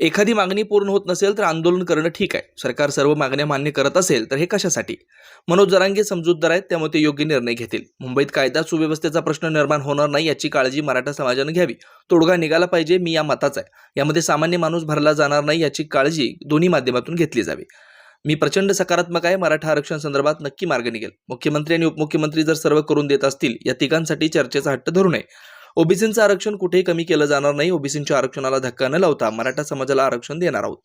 एखादी मागणी पूर्ण होत नसेल तर आंदोलन करणं ठीक आहे. सरकार सर्व मागण्या मान्य करत असेल तर हे कशासाठी? मनोज जरांगे समजूतदार आहेत त्यामुळे ते योग्य निर्णय घेतील. मुंबईत कायदा सुव्यवस्थेचा प्रश्न निर्माण होणार नाही याची काळजी मराठा समाजानं घ्यावी. तोडगा निघाला पाहिजे मी या मताचा आहे. यामध्ये सामान्य माणूस भरला जाणार नाही याची काळजी दोन्ही माध्यमातून घेतली जावी. मी प्रचंड सकारात्मक आहे मराठा आरक्षण संदर्भात नक्की मार्ग निघेल. मुख्यमंत्री आणि उपमुख्यमंत्री जर सर्व करून देत असतील या तिघांसाठी चर्चेचा हट्ट धरू नये. ओबीसींचं आरक्षण कुठेही कमी केलं जाणार नाही. ओबीसींच्या आरक्षणाला धक्का न लावता मराठा समाजाला आरक्षण देणार आहोत.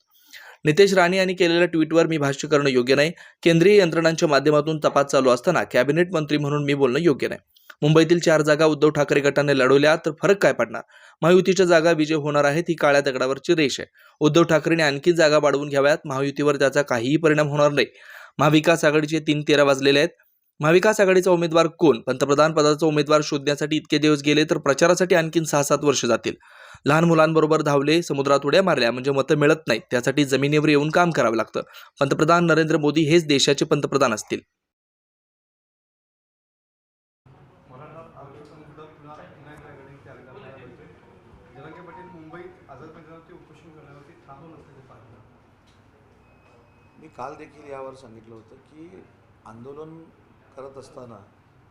नितेश राणे यांनी केलेल्या ट्विटवर मी भाष्य करणं योग्य नाही. केंद्रीय यंत्रणांच्या माध्यमातून तपास चालू असताना कॅबिनेट मंत्री म्हणून मी बोलणं योग्य नाही. मुंबईतील चार जागा उद्धव ठाकरे गटाने लढवल्या तर फरक काय पडणार? महायुतीच्या जागा विजय होणार आहेत ही काळ्या दगडावरची रेष आहे. उद्धव ठाकरेने आणखी जागा वाढवून घ्याव्यात. महायुतीवर त्याचा काहीही परिणाम होणार नाही. महाविकास आघाडीचे तीन तेरा वाजलेले आहेत. महाविकास आघाडीचा उमेदवार कोण? पंतप्रधान पदाचा उमेदवार शोधण्यासाठी इतके दिवस गेले तर प्रचारासाठी आणखीन सहा सात वर्ष जातील. लहान मुलांबरोबर धावले समुद्रात उड्या मारल्या म्हणजे मतं मिळत नाहीत. त्यासाठी जमिनीवर येऊन काम करावं लागतं. पंतप्रधान नरेंद्र मोदी हेच देशाचे पंतप्रधान असतील. मी काल देखील यावर सांगितलं होतं की आंदोलन करत असताना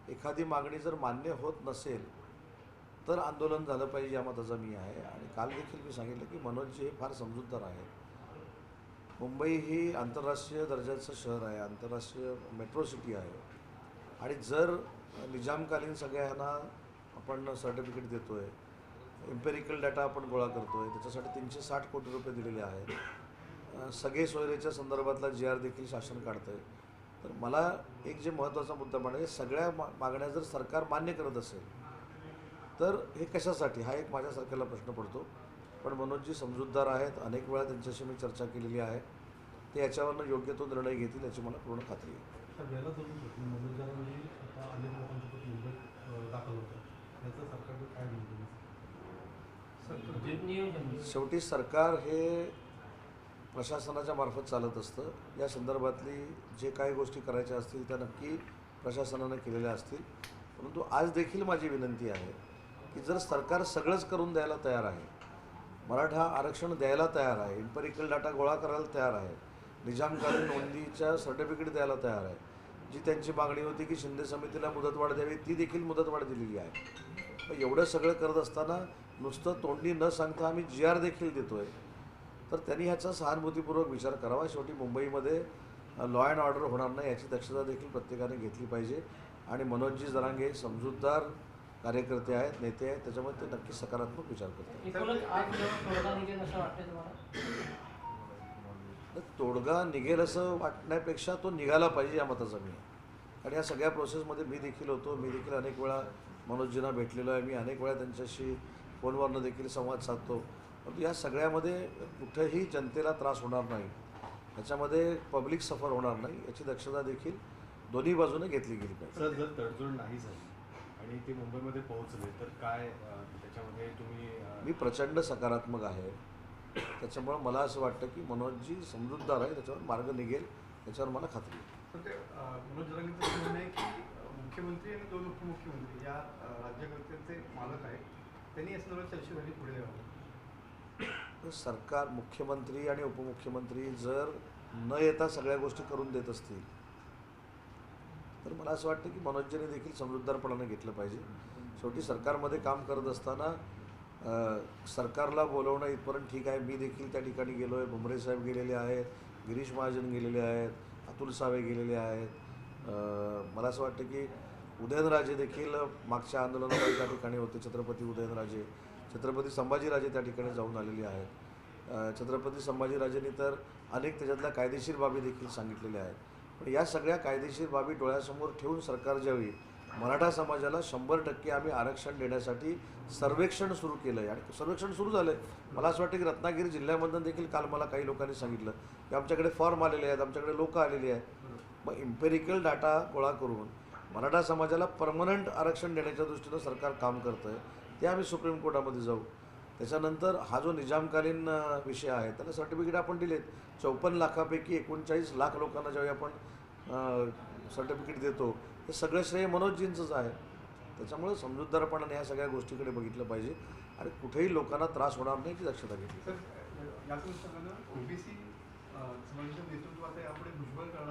एखादी मागणी जर मान्य होत नसेल तर आंदोलन झालं पाहिजे या मताचा मी आहे. आणि काल देखील मी सांगितलं की मनोजजी हे फार समजूतदार आहेत. मुंबई ही आंतरराष्ट्रीय दर्जाचं शहर आहे आंतरराष्ट्रीय मेट्रो सिटी आहे. आणि जर निजामकालीन सगळ्यांना आपण सर्टिफिकेट देतो आहे इम्पेरिकल डाटा आपण गोळा करतो आहे त्याच्यासाठी तीनशे साठ कोटी रुपये दिलेले आहेत. सगळे सोयरेच्या संदर्भातला जी आर देखील शासन काढतं आहे तर मला एक जे महत्त्वाचा मुद्दा म्हणजे सगळ्या मा मागण्या जर सरकार मान्य करत असेल तर हे कशासाठी? हा एक माझ्यासारख्याला प्रश्न पडतो. पण मनोजजी समजूतदार आहेत अनेक वेळा त्यांच्याशी मी चर्चा केलेली आहे. ते याच्यावरनं योग्य तो निर्णय घेतील याची मला पूर्ण खात्री आहे. शेवटी सरकार हे प्रशासनाच्या मार्फत चालत असतं. या संदर्भातली जे काही गोष्टी करायच्या असतील त्या नक्की प्रशासनानं केलेल्या असतील. परंतु आज देखील माझी विनंती आहे की जर सरकार सगळंच करून द्यायला तयार आहे मराठा आरक्षण द्यायला तयार आहे इम्पेरिकल डाटा गोळा करायला तयार आहे निजामकालीन नोंदीच्या सर्टिफिकेट द्यायला तयार आहे जी त्यांची मागणी होती की शिंदे समितीला मुदतवाढ द्यावी ती देखील मुदतवाढ दिलेली आहे. एवढं सगळं करत असताना नुसतं तोंडी न सांगता आम्ही जी आर देखील देतो आहे तर त्यांनी ह्याचा सहानुभूतीपूर्वक विचार करावा. शेवटी मुंबईमध्ये लॉ अँड ऑर्डर होणार नाही याची दक्षता देखील प्रत्येकाने घेतली पाहिजे. आणि मनोजजी जरांगे समजूतदार कार्यकर्ते आहेत नेते आहेत त्याच्यामुळे ते नक्की सकारात्मक विचार करतात. तोडगा निघेल असं वाटण्यापेक्षा तो निघाला पाहिजे या मताचा मी. आणि या सगळ्या प्रोसेसमध्ये मी देखील होतो. मी देखील अनेक वेळा मनोजजींना भेटलेलो आहे. मी अनेक वेळा त्यांच्याशी फोनवरनं देखील संवाद साधतो. परंतु या सगळ्यामध्ये कुठेही जनतेला त्रास होणार नाही. याच्यामध्ये पब्लिक सफर होणार नाही. याची दक्षता देखील दोन्ही बाजूने घेतली गेली पाहिजे. सर जर तडजोड नाही झाली आणि ते मुंबईमध्ये पोहोचले तर काय त्याच्यामध्ये तुम्ही मी प्रचंड सकारात्मक आहे. त्याच्यामुळं मला असं वाटतं की मनोजजी समजूतदार आहे. त्याच्यावर मार्ग निघेल. याच्यावर मला खात्री मनोज आहे की मुख्यमंत्री आणि दोन उपमुख्यमंत्री या राज्यकर्त्यांचे मालक आहेत. त्यांनी या संदर्भात चर्चेसाठी पुढे यावं सरकार मुख्यमंत्री आणि उपमुख्यमंत्री जर न येता सगळ्या गोष्टी करून देत असतील तर मला असं वाटतं की मनोजजीने देखील समजूतदारपणाने घेतलं पाहिजे. शेवटी सरकारमध्ये काम करत असताना सरकारला बोलवणं इथपर्यंत ठीक आहे. मी देखील त्या ठिकाणी गेलो आहे भुमरे साहेब गेलेले आहेत गिरीश महाजन गेलेले आहेत अतुल सावे गेलेले आहेत. मला असं वाटतं की उदयनराजे देखील मागच्या आंदोलनामध्ये त्या ठिकाणी होते. छत्रपती उदयनराजे छत्रपती संभाजीराजे त्या ठिकाणी जाऊन आलेले आहेत. छत्रपती संभाजीराजेंनी तर अनेक त्याच्यातल्या कायदेशीर बाबी देखील सांगितलेल्या आहेत. पण या सगळ्या कायदेशीर बाबी डोळ्यासमोर ठेवून सरकार ज्यावेळी मराठा समाजाला शंभर टक्के आम्ही आरक्षण देण्यासाठी सर्वेक्षण सुरू केलं आहे आणि सर्वेक्षण सुरू झालं आहे मला असं वाटतं की रत्नागिरी जिल्ह्यामधून देखील काल मला काही लोकांनी सांगितलं की आमच्याकडे फॉर्म आलेले आहेत आमच्याकडे लोकं आलेली आहेत. मग इम्पेरिकल डाटा गोळा करून मराठा समाजाला परमनंट आरक्षण देण्याच्या दृष्टीनं सरकार काम करतं आहे ते आम्ही सुप्रीम कोर्टामध्ये जाऊ. त्याच्यानंतर हा जो निजामकालीन विषय आहे त्याला सर्टिफिकेट आपण दिलेत. चौपन्न लाखापैकी एकोणचाळीस लाख लोकांना ज्यावेळी आपण सर्टिफिकेट देतो हे सगळं श्रेय मनोजजींचंच आहे. त्याच्यामुळे समजूतदारपणाने या सगळ्या गोष्टीकडे बघितलं पाहिजे. आणि कुठेही लोकांना त्रास होणार नाही याची दक्षता घेतली सर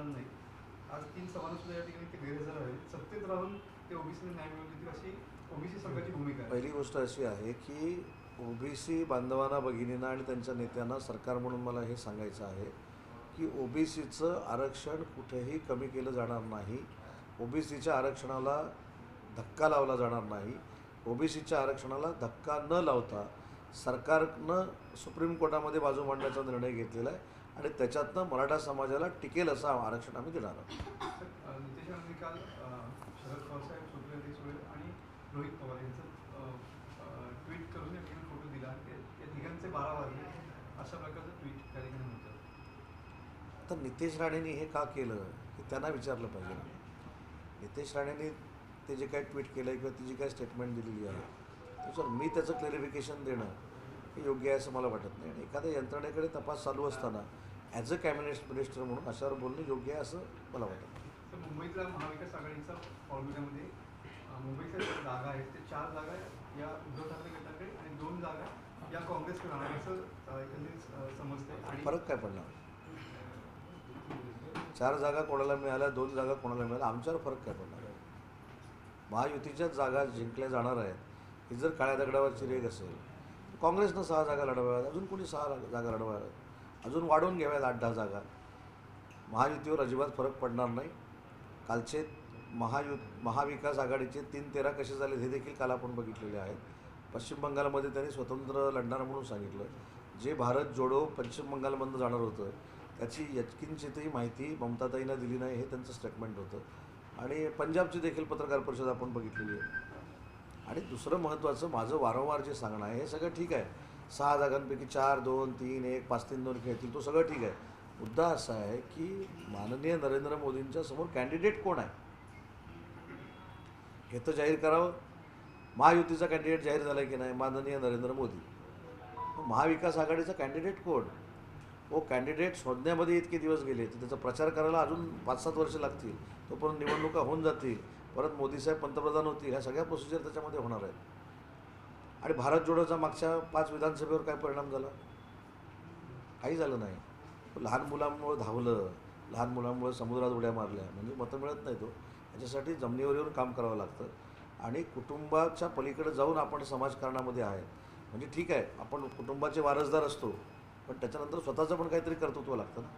नाही. आज तीन सभानं या ठिकाणी ते गैरहजर आहेत. सत्तेत राहून ते ओबीसीने न्याय मिळवून अशी पहिली गोष्ट अशी आहे की ओबीसी बांधवांना भगिनींना आणि त्यांच्या नेत्यांना सरकार म्हणून मला हे सांगायचं आहे की ओबीसीचं आरक्षण कुठेही कमी केलं जाणार नाही. ओबीसीच्या आरक्षणाला धक्का लावला जाणार नाही. ओबीसीच्या आरक्षणाला धक्का न लावता सरकारनं सुप्रीम कोर्टामध्ये बाजू मांडण्याचा निर्णय घेतलेला आहे आणि त्याच्यातनं मराठा समाजाला टिकेल असं आरक्षण आम्ही देणार आहोत तर, अ, नितेश राणे काल अ, शरद पवारसाहेब सुप्रिया सुळे आणि रोहित पवार यांचं ट्विट करून ठिकाणी फोटो दिला. ते या तिघांचे बारा वाजले. अशा प्रकारचं ट्विट त्या ठिकाणी होतं. तर नितेश राणेंनी हे का केलं हे त्यांना विचारलं पाहिजे नितेश राणेंनी ते जे काही ट्विट केलं आहे किंवा ती जी काही स्टेटमेंट दिलेली आहे त्याच्यावर मी त्याचं क्लॅरिफिकेशन देणं हे योग्य आहे असं मला वाटत नाही. आणि एखाद्या यंत्रणेकडे तपास चालू असताना ॲज अ कॅबिनेट मिनिस्टर म्हणून अशावर बोलणं योग्य आहे असं मला वाटत. मुंबईतल्या महाविकास आघाडीचा फॉर्म्युल्यामध्ये मुंबईच्या ज्या जागा आहेत. ते चार जागा या उद्धव ठाकरे गटाकडे आणि दोन जागा या काँग्रेसकडे राहणार असं समजतंय. आणि फरक काय पडणार? चार जागा कोणाला मिळाल्या दोन जागा कोणाला मिळाल्या आमच्यावर फरक काय पडणार आहे? महायुतीच्याच जागा जिंकल्या जाणार आहेत. ही जर काळ्या दगडावरची रेग असेल तर काँग्रेसनं सहा जागा लढवाव्यात अजून कोणी सहा जागा लढवाव्यात? अजून वाढवून घ्याव्यात आठ दहा जागा. महायुतीवर अजिबात फरक पडणार नाही. कालचे महायु महाविकास आघाडीचे तीन तेरा कसे झाले हे देखील काल आपण बघितलेले आहेत. पश्चिम बंगालमध्ये त्यांनी स्वतंत्र लढणार म्हणून सांगितलं. जे भारत जोडो पश्चिम बंगालमधनं जाणार होतं त्याची यचकिंचितही माहिती ममताताईंना दिली नाही हे त्यांचं स्टेटमेंट होतं. आणि पंजाबची देखील पत्रकार परिषद आपण बघितलेली आहे. आणि दुसरं महत्त्वाचं माझं वारंवार जे सांगणं आहे हे सगळं ठीक आहे. सहा जागांपैकी चार दोन तीन एक पाच तीन दोन खेळतील तो सगळं ठीक आहे. मुद्दा असा आहे की माननीय नरेंद्र मोदींच्या समोर कॅन्डिडेट कोण आहे? हे तर जाहीर करावं. महायुतीचा कॅन्डिडेट जाहीर झाला की नाही माननीय नरेंद्र मोदी. महाविकास आघाडीचा कॅन्डिडेट कोण? हो कॅन्डिडेट शोधण्यामध्ये इतके दिवस गेले तर त्याचा प्रचार करायला अजून पाच सात वर्ष लागतील. तोपर्यंत निवडणुका होऊन जातील. परत मोदीसाहेब पंतप्रधान होतील. ह्या सगळ्या प्रोसिजर त्याच्यामध्ये होणार आहेत. आणि भारत जोडोचा मागच्या पाच विधानसभेवर काय परिणाम झाला? काही झालं नाही. लहान मुलांमुळं धावलं लहान मुलांमुळे समुद्रात उड्या मारल्या म्हणजे मतं मिळत नाही तो हो. याच्यासाठी जमिनीवर येऊन काम करावं लागतं. आणि कुटुंबाच्या पलीकडे जाऊन आपण समाजकारणामध्ये आहे. म्हणजे ठीक आहे आपण कुटुंबाचे वारसदार असतो पण त्याच्यानंतर स्वतःचं पण काहीतरी कर्तृत्व लागतं ना.